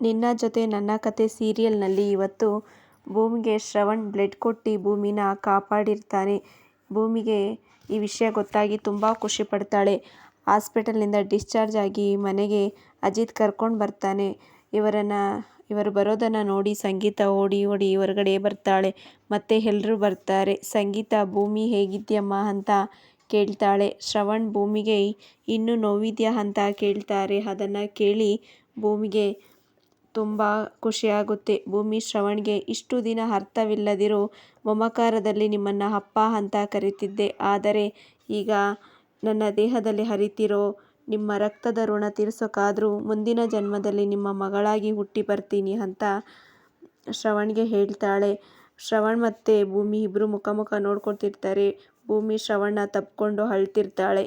ನಿನ್ನ ಜೊತೆ ನನ್ನ ಕತೆ ಸೀರಿಯಲ್ನಲ್ಲಿ ಇವತ್ತು ಭೂಮಿಗೆ ಶ್ರವಣ್ ಬ್ಲಡ್ ಕೊಟ್ಟು ಭೂಮಿನ ಕಾಪಾಡಿರ್ತಾನೆ. ಭೂಮಿಗೆ ಈ ವಿಷಯ ಗೊತ್ತಾಗಿ ತುಂಬ ಖುಷಿ ಪಡ್ತಾಳೆ. ಹಾಸ್ಪಿಟಲ್ನಿಂದ ಡಿಸ್ಚಾರ್ಜ್ ಆಗಿ ಮನೆಗೆ ಅಜಿತ್ ಕರ್ಕೊಂಡು ಬರ್ತಾನೆ. ಇವರನ್ನು, ಇವರು ಬರೋದನ್ನು ನೋಡಿ ಸಂಗೀತ ಓಡಿ ಓಡಿ ಹೊರಗಡೆ ಬರ್ತಾಳೆ. ಮತ್ತೆ ಎಲ್ಲರೂ ಬರ್ತಾರೆ. ಸಂಗೀತ, ಭೂಮಿ ಹೇಗಿದ್ಯಮ್ಮ ಅಂತ ಕೇಳ್ತಾಳೆ. ಶ್ರವಣ್ ಭೂಮಿಗೆ ಇನ್ನೂ ನೋವಿದ್ಯಾ ಅಂತ ಕೇಳ್ತಾರೆ. ಅದನ್ನು ಕೇಳಿ ಭೂಮಿಗೆ ತುಂಬಾ ಖುಷಿಯಾಗುತ್ತೆ. ಭೂಮಿ ಶ್ರವಣ್ಗೆ ಇಷ್ಟು ದಿನ ಅರ್ಥವಿಲ್ಲದಿರೋ ಮಮಕಾರದಲ್ಲಿ ನಿಮ್ಮನ್ನು ಅಪ್ಪ ಅಂತ ಕರೀತಿದ್ದೆ. ಆದರೆ ಈಗ ನನ್ನ ದೇಹದಲ್ಲಿ ಹರಿತಿರೋ ನಿಮ್ಮ ರಕ್ತದ ಋಣ ತೀರಿಸೋಕ್ಕಾದರೂ ಮುಂದಿನ ಜನ್ಮದಲ್ಲಿ ನಿಮ್ಮ ಮಗಳಾಗಿ ಹುಟ್ಟಿ ಬರ್ತೀನಿ ಅಂತ ಶ್ರವಣ್ಗೆ ಹೇಳ್ತಾಳೆ. ಶ್ರವಣ್ ಮತ್ತೆ ಭೂಮಿ ಇಬ್ಬರು ಮುಖ ಮುಖ ನೋಡ್ಕೊತಿರ್ತಾರೆ. ಭೂಮಿ ಶ್ರವಣ್ನ ತಬ್ಕೊಂಡು ಅಳ್ತಿರ್ತಾಳೆ.